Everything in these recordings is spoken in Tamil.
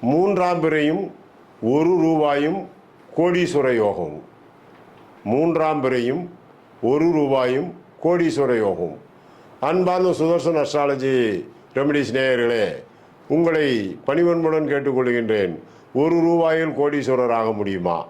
மூன்றாம் பிறையும் ஒரு ரூபாயும் கோடீஸ்வர யோகம் மூன்றாம் பிறையும் ஒரு ரூபாயும் கோடீஸ்வர யோகம் அன்பார்ந்த சுதர்சன் அஸ்ட்ராலஜி ரெமடிஸ் நேயர்களே உங்களை பணிவன்புடன் கேட்டுக்கொள்கின்றேன். ஒரு ரூபாயில் கோடீஸ்வரர் ஆக முடியுமா?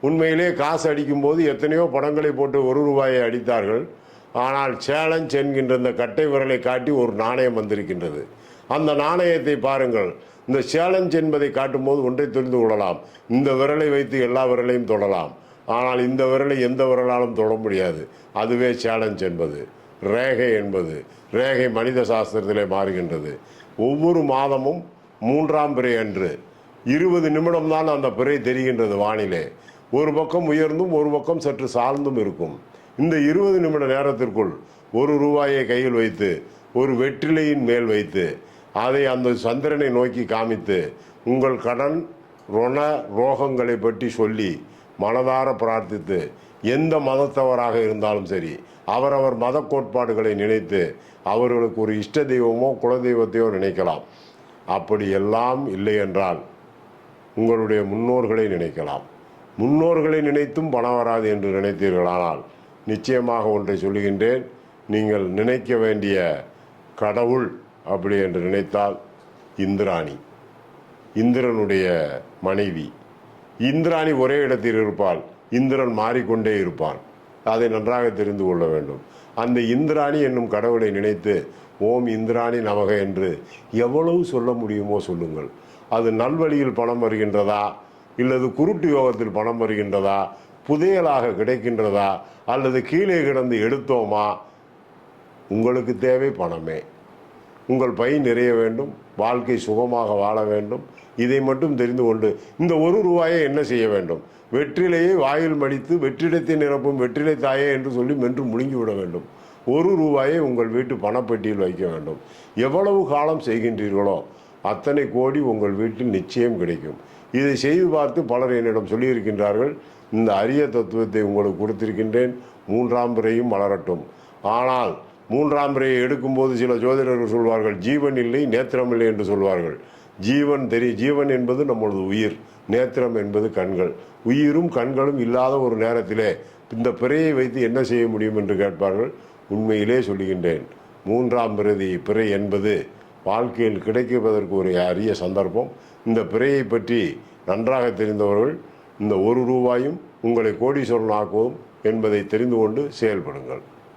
உண்மையிலே காசு அடிக்கும்போது எத்தனையோ படங்களை போட்டு ஒரு ரூபாயை அடித்தார்கள். ஆனால் சேலஞ்ச் என்கின்ற இந்த கட்டை விரலை காட்டி ஒரு நாணயம் வந்திருக்கின்றது. அந்த நாணயத்தை பாருங்கள். இந்த சேலஞ்ச் என்பதை காட்டும்போது ஒன்றை தெரிந்து கொள்ளலாம். இந்த விரலை வைத்து எல்லா விரலையும் தொடலாம். ஆனால் இந்த விரலை எந்த விரலாலும் தொட முடியாது. அதுவே சேலஞ்ச் என்பது. ரேகை என்பது. ரேகை மனித சாஸ்திரத்திலே மாறுகின்றது. ஒவ்வொரு மாதமும் மூன்றாம் பிறை அன்று. இருபது நிமிடம் தான் அந்த பிறை தெரிகின்றது வானிலே. ஒரு பக்கம் உயர்ந்தும் ஒரு பக்கம் சற்று சார்ந்தும் இருக்கும். இந்த இருபது நிமிட நேரத்திற்குள் ஒரு ரூபாயை கையில் வைத்து ஒரு வெற்றிலையின் மேல் வைத்து அதை அந்த சந்திரனை நோக்கி காமித்து உங்கள் கடன் ருண ரோகங்களை பற்றி சொல்லி மனதார பிரார்த்தித்து எந்த மதத்தவராக இருந்தாலும் சரி அவரவர் மத கோட்பாடுகளை நினைத்து அவர்களுக்கு ஒரு இஷ்ட தெய்வமோ குலதெய்வத்தையோ நினைக்கலாம். அப்படி எல்லாம் இல்லை என்றால் உங்களுடைய முன்னோர்களை நினைக்கலாம். முன்னோர்களை நினைத்தும் பணம் வராது என்று நினைத்தீர்களானால் நிச்சயமாக ஒன்றை சொல்லுகின்றேன். நீங்கள் நினைக்க வேண்டிய கடவுள் அப்படி என்று நினைத்தால் இந்திராணி இந்திரனுடைய மனைவி. இந்திராணி ஒரே இடத்தில் இருப்பாள் இந்திரன் மாறிக்கொண்டே இருப்பான். அதை நன்றாக தெரிந்து கொள்ள வேண்டும். அந்த இந்திராணி என்னும் கடவுளை நினைத்து ஓம் இந்திராணி நமக என்று எவ்வளவு சொல்ல முடியுமோ சொல்லுங்கள். அது நல்வழியில் பணம் வருகின்றதா? இல்லது குருட்டு யோகத்தில் பணம் வருகின்றதா? புதையலாக கிடைக்கின்றதா? அல்லது கீழே கிடந்து எடுத்தோமா? உங்களுக்கு தேவை பணமே. உங்கள் பை நிறைய வேண்டும் வாழ்க்கை சுகமாக வாழ வேண்டும். இதை மட்டும் தெரிந்து கொண்டு இந்த ஒரு ரூபாயை என்ன செய்ய வேண்டும்? வெற்றிலையை வாயில் மடித்து வெற்றிடத்தை நிரப்பும் வெற்றிலை தாயே என்று சொல்லி மென்று முழுங்கி விட வேண்டும். ஒரு ரூபாயை உங்கள் வீட்டு பணப்பெட்டியில் வைக்க வேண்டும். எவ்வளவு காலம் செய்கின்றீர்களோ அத்தனை கோடி உங்கள் வீட்டில் நிச்சயம் கிடைக்கும். இதை செய்து பார்த்து பலர் என்னிடம் சொல்லியிருக்கின்றார்கள் இந்த அரிய தத்துவத்தை உங்களுக்கு கொடுத்திருக்கின்றேன் மூன்றாம் பிறையும் வளரட்டும். ஆனால் மூன்றாம் பிறையை எடுக்கும்போது சில ஜோதிடர்கள் சொல்வார்கள் ஜீவன் இல்லை நேத்திரம் இல்லை என்று சொல்வார்கள். ஜீவன் தெரிய ஜீவன் என்பது நம்மளது உயிர் நேத்திரம் என்பது கண்கள். உயிரும் கண்களும் இல்லாத ஒரு நேரத்திலே இந்த பிறையை வைத்து என்ன செய்ய முடியும் என்று கேட்பார்கள்? உண்மையிலே சொல்லுகின்றேன். மூன்றாம் பிரதி பிறை என்பது வாழ்க்கையில் கிடைப்பதற்கு ஒரு அரிய சந்தர்ப்பம். இந்த பிறையை பற்றி நன்றாக தெரிந்தவர்கள் இந்த ஒரு ரூபாயும் உங்களை கோடீஸ்வரன் ஆக்குவோம் என்பதை தெரிந்து கொண்டு செயல்படுங்கள்.